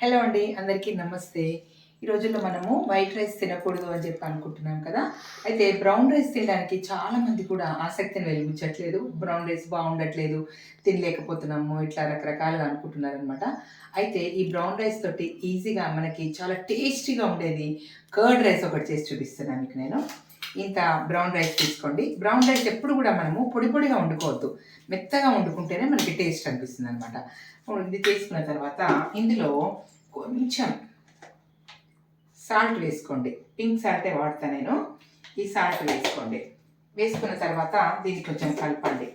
Hello అండి అందరికీ నమస్తే. ఈ రోజుల్లో మనము వైట్ రైస్ తినకూడదు అని చెప్పి అనుకుంటున్నాం కదా. అయితే బ్రౌన్ రైస్ తినడానికి చాలామంది కూడా ఆసక్తిని వెలిగించట్లేదు. బ్రౌన్ రైస్ బాగుండట్లేదు తినలేకపోతున్నాము ఇట్లా రకరకాలుగా అనుకుంటున్నారనమాట అయితే ఈ బ్రౌన్ రైస్ తోటి ఈజీగా మనకి చాలా టేస్టీగా ఉండేది కర్డ్ రైస్ ఒకటి చేసి చూపిస్తున్నాను మీకు నేను. ఇంత బ్రౌన్ రైస్ తీసుకోండి. బ్రౌన్ రైస్ ఎప్పుడు కూడా మనము పొడి పొడిగా వండుకోవద్దు. మెత్తగా వండుకుంటేనే మనకి టేస్ట్ అనిపిస్తుంది అనమాట ఇది తీసుకున్న తర్వాత ఇందులో కొంచెం సాల్ట్ వేసుకోండి. పింక్ సాల్టే వాడతా నేను. ఈ సాల్ట్ వేసుకోండి. వేసుకున్న తర్వాత దీన్ని కొంచెం కలపండి.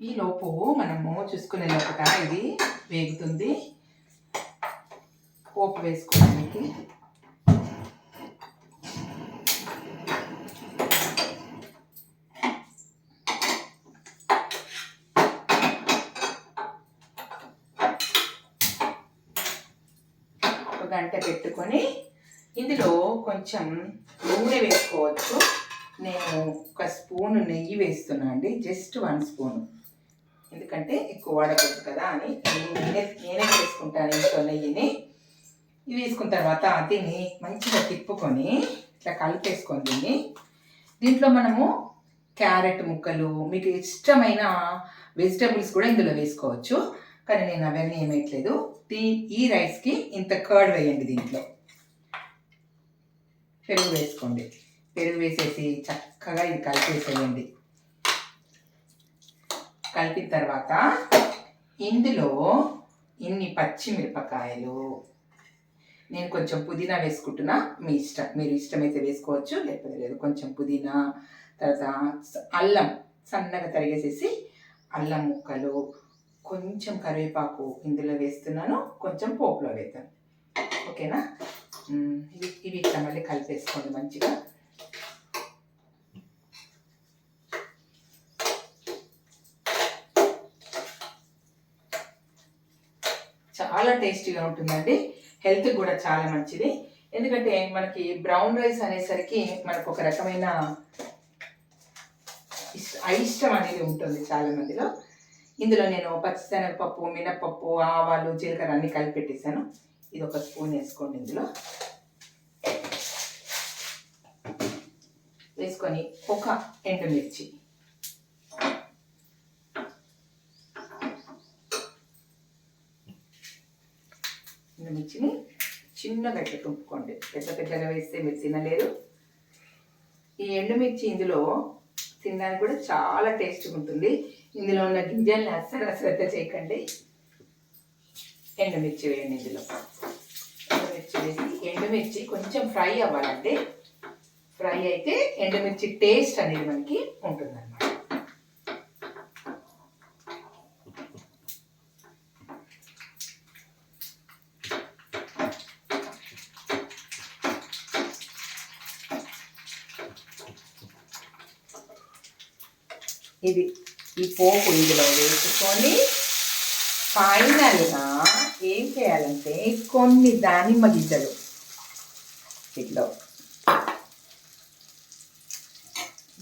ఈ లోపు మనము చూసుకునే లోపల ఇది వేగుతుంది. పోపు వేసుకోవడానికి. ఒక గంట పెట్టుకొని ఇందులో కొంచెం నూనె వేసుకోవచ్చు. నేను ఒక స్పూన్ నెయ్యి వేస్తున్నా అండి జస్ట్ వన్ స్పూన్. ఎందుకంటే ఎక్కువ వాడకూడదు కదా అని నేనే నేనే వేసుకుంటాను ఇంట్లో నెయ్యిని. ఇవి వేసుకున్న తర్వాత దీన్ని మంచిగా తిప్పుకొని ఇట్లా కలిపేసుకొని దీన్ని. దీంట్లో మనము క్యారెట్ ముక్కలు మీకు ఇష్టమైన వెజిటబుల్స్ కూడా ఇందులో వేసుకోవచ్చు. కానీ నేను అవన్నీ ఏమేయట్లేదు దీ ఈ రైస్కి ఇంత కర్డ్ వేయండి దీంట్లో. పెరుగు వేసుకోండి. పెరుగు వేసేసి చక్కగా ఇది కలిపేసేయండి. కలిపిన తర్వాత ఇందులో ఇన్ని పచ్చిమిరపకాయలు నేను కొంచెం పుదీనా వేసుకుంటున్నా. మీ ఇష్టం మీరు ఇష్టమైతే వేసుకోవచ్చు లేకపోతే లేదు. కొంచెం పుదీనా తర్వాత అల్లం సన్నగా తరిగేసేసి అల్లం ముక్కలు కొంచెం కరివేపాకు ఇందులో వేస్తున్నాను. కొంచెం పోపులో వేద్దాం. ఓకేనా? ఇవి ఇవి ఇట్లా మళ్ళీ కలిపేసుకోండి మంచిగా. చాలా టేస్టీగా ఉంటుందండి. హెల్త్కి కూడా చాలా మంచిది. ఎందుకంటే మనకి బ్రౌన్ రైస్ అనేసరికి మనకు ఒక రకమైన అయిష్టం అనేది ఉంటుంది చాలా మందిలో. ఇందులో నేను పచ్చిశనగపప్పు మినప్పప్పు ఆవాలు జీలకర్ర అన్ని కలిపి పెట్టేశాను. ఇది ఒక స్పూన్ వేసుకోండి ఇందులో. వేసుకొని ఒక ఎండుమిర్చి. ఎండుమిర్చిని చిన్నగా ఇట్లా తుంపుకోండి. పెద్ద పెద్దగా వేస్తే మీరు తినలేరు. ఈ ఎండుమిర్చి ఇందులో తినడానికి కూడా చాలా టేస్ట్గా ఉంటుంది. ఇందులో ఉన్న గింజల్ని అస్సలు అశ్రద్ధ చేయకండి. ఎండుమిర్చి వేయండి ఇందులో. ఎండుమిర్చి వేసి ఎండుమిర్చి కొంచెం ఫ్రై అవ్వాలంటే ఫ్రై అయితే ఎండుమిర్చి టేస్ట్ అనేది మనకి ఉంటుంది ఇది ఈ పోపు ఇందులో వేసుకొని ఫైనల్గా ఏం చేయాలంటే కొన్ని దానిమ్మ గింజలు ఇట్లా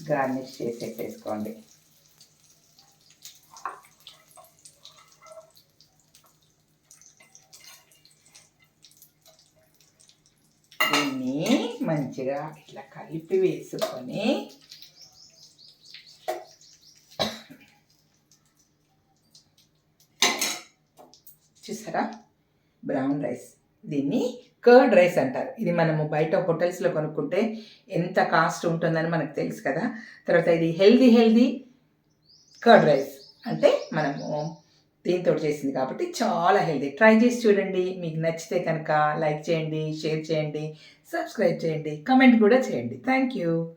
గార్నిష్ చేసి పెట్టేసుకోండి దీన్ని మంచిగా ఇట్లా కలిపి వేసుకొని చూసారా? Brown rice. దీన్ని కర్డ్ రైస్ అంటారు. ఇది మనము బయట హోటల్స్లో కొనుక్కుంటే ఎంత కాస్ట్ ఉంటుందని మనకు తెలుసు కదా. తర్వాత ఇది హెల్దీ హెల్దీ కర్డ్ రైస్. అంటే మనము దీంతో చేసింది కాబట్టి చాలా హెల్దీ. ట్రై చేసి చూడండి. మీకు నచ్చితే కనుక లైక్ చేయండి షేర్ చేయండి సబ్స్క్రైబ్ చేయండి కమెంట్ కూడా చేయండి. Thank you.